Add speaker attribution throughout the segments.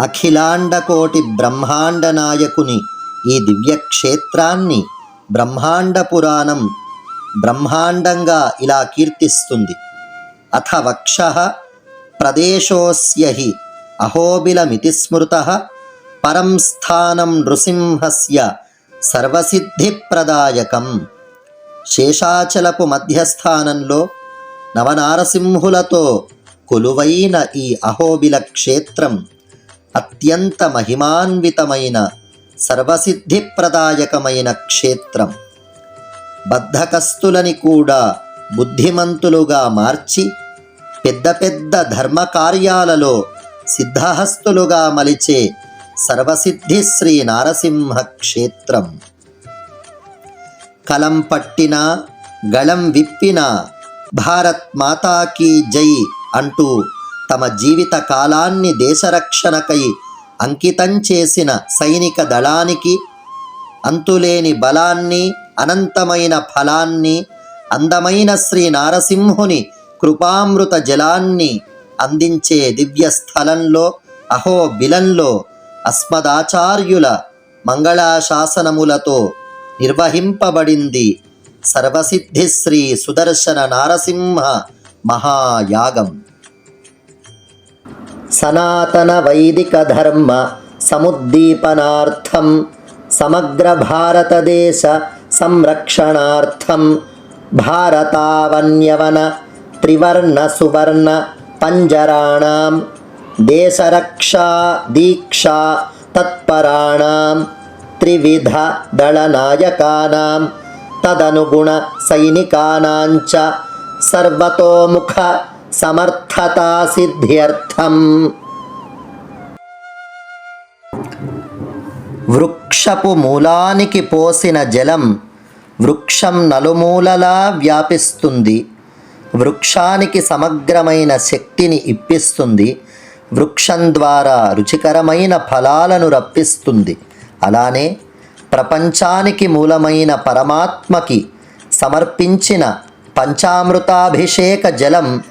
Speaker 1: అఖిలాండకోటి బ్రహ్మాండ నాయకుని ఈ దివ్యక్షేత్రాన్ని బ్రహ్మాండ పురాణం బ్రహ్మాండంగా ఇలా కీర్తిస్తుంది. అథ వక్ష ప్రదేశోస్య హి అహోబిలమితి స్మృత పరం స్థానం నృసింహస్య సర్వసిద్ధిప్రదాయకం. శేషాచలపు మధ్యస్థానంలో నవనారసింహులతో కొలువైన ఈ అహోబిల క్షేత్రం అత్యంత మహిమాన్వితమైన సర్వసిద్ధిప్రదాయకమైన క్షేత్రం. బద్ధకస్తులని కూడా బుద్ధిమంతులుగా మార్చి పెద్ద పెద్ద ధర్మకార్యాలలో సిద్ధహస్తులుగా మలిచే సర్వసిద్ధి శ్రీ నారసింహ క్షేత్రం. కలం పట్టినా గళం విప్పిన భారత్ మాతాకి జై అంటూ తమ జీవిత కాలాన్ని దేశరక్షణకై అంకితం చేసిన సైనిక దళానికి అంతులేని బలాన్ని అనంతమైన ఫలాన్ని అందమైన శ్రీ నారసింహుని కృపామృత జలాన్ని అందించే దివ్య స్థలంలో అహో బిలంలో అస్మదాచార్యుల మంగళాశాసనములతో నిర్వహింపబడింది సర్వసిద్ధి శ్రీ సుదర్శన నారసింహ మహాయాగం. సనాతన వైదిక ధర్మ సముద్దీపనార్థం సమగ్ర భారతదేశ సంరక్షణార్థం భారతావన్యవన త్రివర్ణ సువర్ణ పంజరాణం దేశరక్షా దీక్షా తత్పరాణం త్రివిధ దళనాయకానాం తదనుగుణ సైనికానాంచ సర్వతోముఖ సమర్థతా సిద్ధ్యర్థం వృక్షపు మూలానికి పోసిన జలం వృక్షం నలుమూలలా వ్యాపిస్తుంది. వృక్షానికి సమగ్రమైన శక్తిని ఇప్పిస్తుంది. వృక్షం ద్వారా రుచికరమైన ఫలాలను రప్పిస్తుంది. అలానే ప్రపంచానికి మూలమైన పరమాత్మకి సమర్పించిన పంచామృతాభిషేక జలం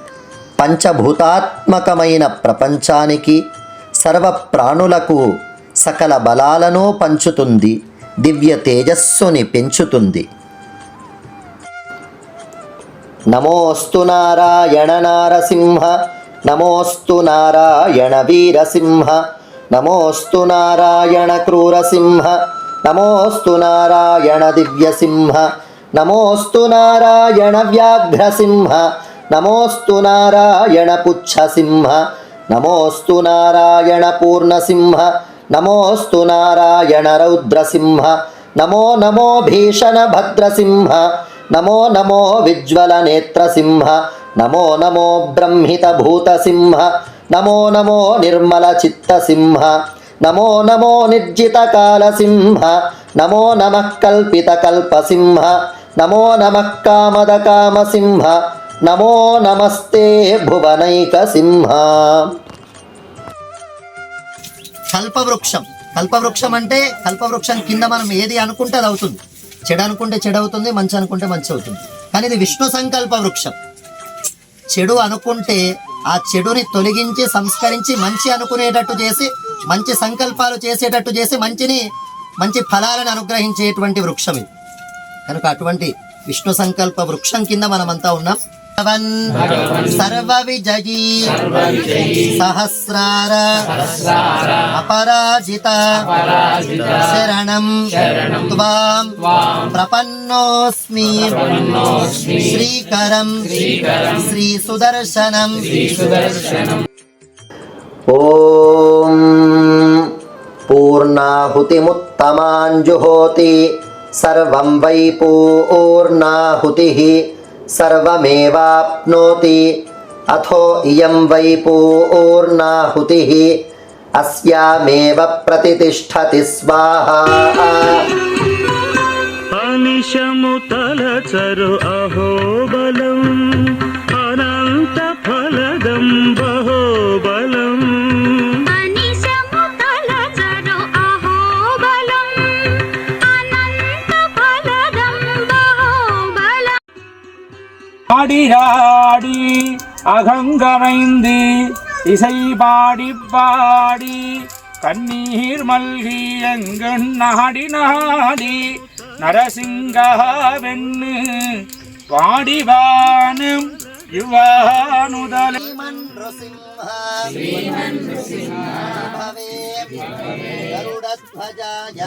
Speaker 1: పంచభూతాత్మకమైన ప్రపంచానికి సర్వ ప్రాణులకు సకల బలాలను పంచుతుంది దివ్య తేజస్సుని పెంచుతుంది. నమోస్తు నారాయణ నారసింహ నమోస్తు నారాయణ వీరసింహ నమోస్తు నారాయణ క్రూరసింహ నమోస్తు నారాయణ దివ్యసింహ నమోస్తు నారాయణ వ్యాఘ్రసింహ నమోస్తు నారాయణ పుచ్చసింహ నమోస్తు నారాయణ పూర్ణసింహ నమోస్తు నారాయణ రౌద్రసింహ నమో నమో భీషణ భద్రసింహ నమో నమో విజ్వల నేత్రసింహ నమో నమో బ్రహ్మిత భూతసింహ నమో నమో నిర్మల చిత్తసింహ నమో నమో నిర్జిత కాలసింహ నమో నమః కల్పిత కల్పసింహ నమో నమః కామద కామసింహ నమో నమస్తే భువనైక సింహ. కల్పవృక్షం. కల్పవృక్షం అంటే కల్పవృక్షం కింద మనం ఏది అనుకుంటే అది అవుతుంది. చెడు అనుకుంటే చెడు అవుతుంది మంచి అనుకుంటే మంచి అవుతుంది. కానీ ఇది విష్ణు సంకల్ప వృక్షం చెడు అనుకుంటే ఆ చెడుని తొలగించి సంస్కరించి మంచి అనుకునేటట్టు చేసి మంచి సంకల్పాలు చేసేటట్టు చేసి మంచిని మంచి ఫలాలను అనుగ్రహించేటువంటి వృక్షం ఇది. కనుక అటువంటి విష్ణు సంకల్ప వృక్షం కింద మనమంతా ఉన్నాం. సర్వ విజయీ సహస్రార. అపరాజిత. శరణం. త్వాం ప్రపన్నోస్మి. శ్రీకరం. శ్రీ సుదర్శనం ఓం పూర్ణాహుతిముత్తమాంజుహోతి. సర్వం వై పూర్ణాహుతి సర్వమేవాప్నోతి. అథో ఇయం వై పూర్ణాహుతి అస్యామేవ ప్రతిష్టతి స్వాహా.
Speaker 2: అనిశము తలచరు
Speaker 3: ஆடிராடி அகங்கமைந்து இசை பாடி பாடி கண்ணீர் மல்கி எங்கண்ணாடி நாடி நாடி நரசிங்கவெண்ணு பாடிவானும் யுவானுதலே
Speaker 1: శ్రీమన్ నృసింహ భవే గరుడధ్వజాయ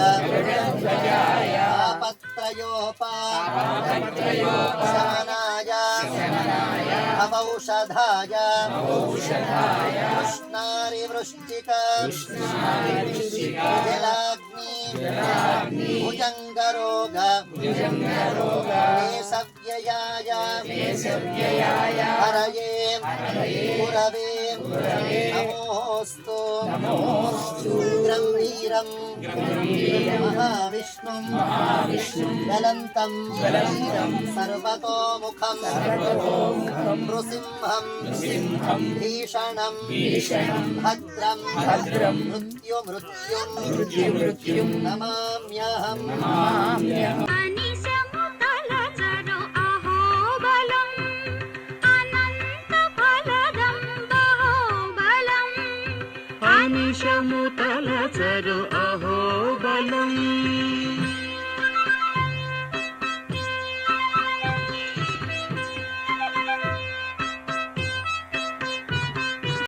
Speaker 1: ఆపత్రయోపశమనాయ అవౌషధాయ కృష్ణారి వృష్టిక भुजङ्गरोग केशव्ययाय केशव्ययाय हरये गुरवे नमो ఉగ్రం వీరం మహావిష్ణుం గలంతం సర్వతోముఖం నృసింహం భీషణం భద్రం మృత్యు మృత్యుం నమామ్యహం
Speaker 4: బలము తలచరు అహోబలం